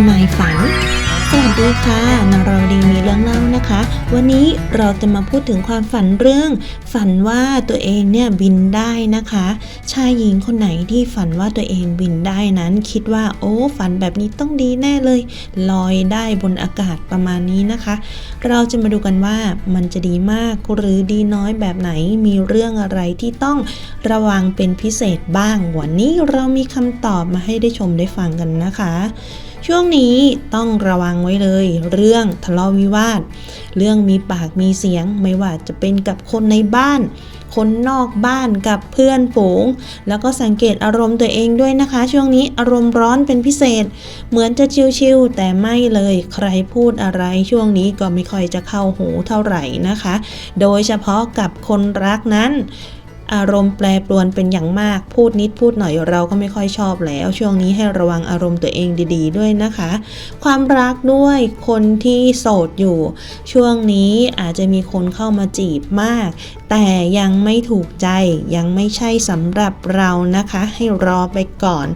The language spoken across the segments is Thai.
ำนายฝัน สวัสดีค่ะนาราวดีมีเรื่องเล่านะคะ วันนี้เราจะมาพูดถึงความฝันเรื่อง ฝันว่าตัวเองเนี่ยบินได้นะคะ ชายหญิงคนไหนที่ฝันว่าตัวเองบินได้นั้น คิดว่าโอ้ฝันแบบนี้ต้องดีแน่เลย ลอยได้บนอากาศประมาณนี้นะคะ เราจะมาดูกันว่ามันจะดีมากหรือดีน้อยแบบไหนมีเรื่องอะไรที่ต้องระวังเป็นพิเศษบ้าง วันนี้เรามีคำตอบมาให้ได้ชมได้ฟังกันนะคะ ช่วงนี้ต้องระวังไว้เลย เรื่องทะเลาะวิวาท เรื่องมีปากมีเสียงไม่ว่าจะเป็นกับคนในบ้าน คนนอกบ้านกับเพื่อนฝูง แล้วก็สังเกตอารมณ์ตัวเองด้วยนะคะ ช่วงนี้อารมณ์ร้อนเป็นพิเศษ เหมือนจะชิวๆแต่ไม่เลยใครพูดอะไรช่วงนี้ก็ไม่ค่อยจะเข้าหูเท่าไหร่นะคะ โดยเฉพาะกับคนรักนั้น อารมณ์แปรปรวนเป็นอย่างมาก พูดนิดพูดหน่อยเราก็ไม่ค่อยชอบแล้ว ช่วงนี้ให้ระวังอารมณ์ตัวเองดี ๆ ด้วยนะคะ ความรักด้วยคนที่โสดอยู่ ช่วงนี้อาจจะมีคนเข้ามาจีบมาก แต่ยังไม่ถูกใจยังไม่ใช่สำหรับเรานะคะ ให้รอไปก่อน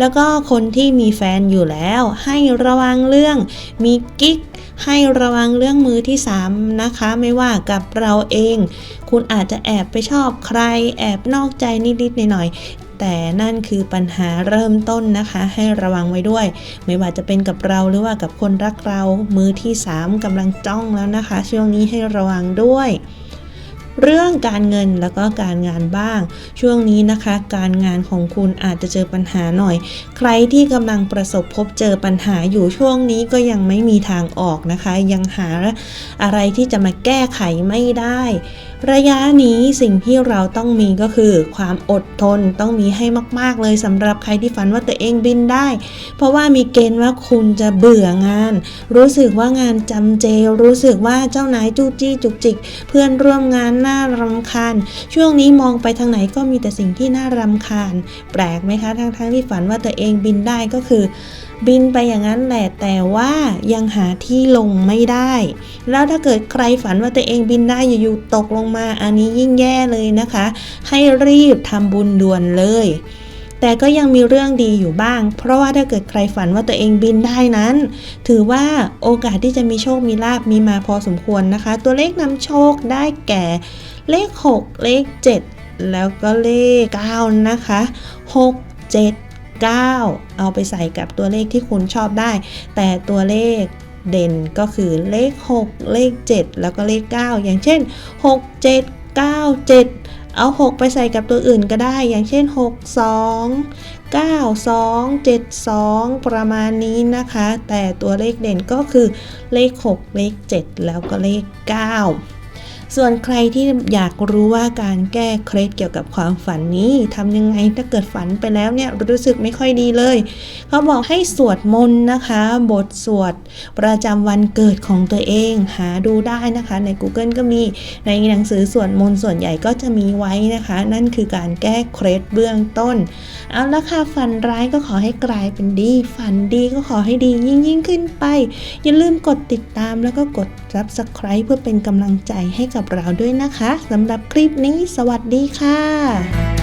แล้วก็คนที่มีแฟนอยู่แล้ว ให้ระวังเรื่องมีกิ๊ก ให้ระวังเรื่องมือที่ 3 นะคะ ไม่ว่ากับเราเอง คุณอาจจะแอบไปชอบใคร แอบนอกใจนิดๆหน่อยๆแต่นั่นคือปัญหาเริ่มต้นนะคะ ให้ระวังไว้ด้วย ไม่ว่าจะเป็นกับเราหรือว่ากับคนรักเรา มือที่ 3กำลังจ้องแล้วนะคะ ช่วงนี้ให้ระวังด้วย เรื่องการเงินแล้วก็การงานบ้าง ช่วงนี้นะคะ การงานของคุณอาจจะเจอปัญหาหน่อย ใครที่กำลังประสบพบเจอปัญหาอยู่ช่วงนี้ก็ยังไม่มีทางออกนะคะ ยังหาอะไรที่จะมาแก้ไขไม่ได้ ระยะนี้สิ่งที่เราต้องมีก็คือความอดทนต้องมีให้มาก ๆ เลยสำหรับใครที่ฝันว่าตัวเองบินได้ เพราะว่ามีเกณฑ์ว่าคุณจะเบื่องาน รู้สึกว่างานจำเจ รู้สึกว่าเจ้านายจู้จี้จุกจิก เพื่อนร่วมงานน่ารำคาญ ช่วงนี้มองไปทางไหนก็มีแต่สิ่งที่น่ารำคาญ แปลกไหมคะ ทั้งๆที่ฝันว่าตัวเองบินได้ก็คือ บินไปอย่างนั้นแหละ แต่ว่ายังหาที่ลงไม่ได้ แล้วถ้าเกิดใครฝันว่าตัวเองบินได้อยู่ๆตกลงมา อันนี้ยิ่งแย่เลยนะคะ ให้รีบทำบุญด่วนเลย แต่ก็ยังมีเรื่องดีอยู่บ้าง เพราะว่าถ้าเกิดใครฝันว่าตัวเองบินได้นั้น ถือว่าโอกาสที่จะมีโชคมีลาบมีมาพอสมควรนะคะ ตัวเลขนำโชคได้แก่ เลข 6 เลข 7 แล้วก็เลข 9 นะคะ 6 7 9 เอาไปใส่กับตัวเลขที่คุณชอบได้ แต่ตัวเลขเด่นก็คือเลข 6 เลข 7 แล้วก็เลข 9 อย่างเช่น 6 7 9 7 เอา 6 ไปใส่กับตัวอื่นก็ได้ อย่างเช่น 6 2 9 2 7 2 ประมาณนี้นะคะ แต่ตัวเลขเด่นก็คือเลข 6 เลข 7 แล้วก็เลข 9 ส่วนใครที่อยากรู้ว่าการแก้เคล็ดเกี่ยวกับความฝันนี้ทำยังไงถ้าเกิดฝันไปแล้วเนี่ยรู้สึกไม่ค่อยดีเลย เขาบอกให้สวดมนต์นะคะ บทสวดประจำวันเกิดของตัวเอง หาดูได้นะคะใน Google ก็มีในหนังสือสวดมนต์ส่วนใหญ่ก็จะมีไว้นะคะ นั่นคือการแก้เคล็ดเบื้องต้น เอาละค่ะฝันร้ายก็ขอให้กลายเป็นดี ฝันดีก็ขอให้ดียิ่งยิ่งขึ้นไป อย่าลืมกดติดตามแล้วก็กด subscribe เพื่อเป็นกำลังใจให้กับกับเราด้วยนะคะสำหรับคลิปนี้ สวัสดีค่ะ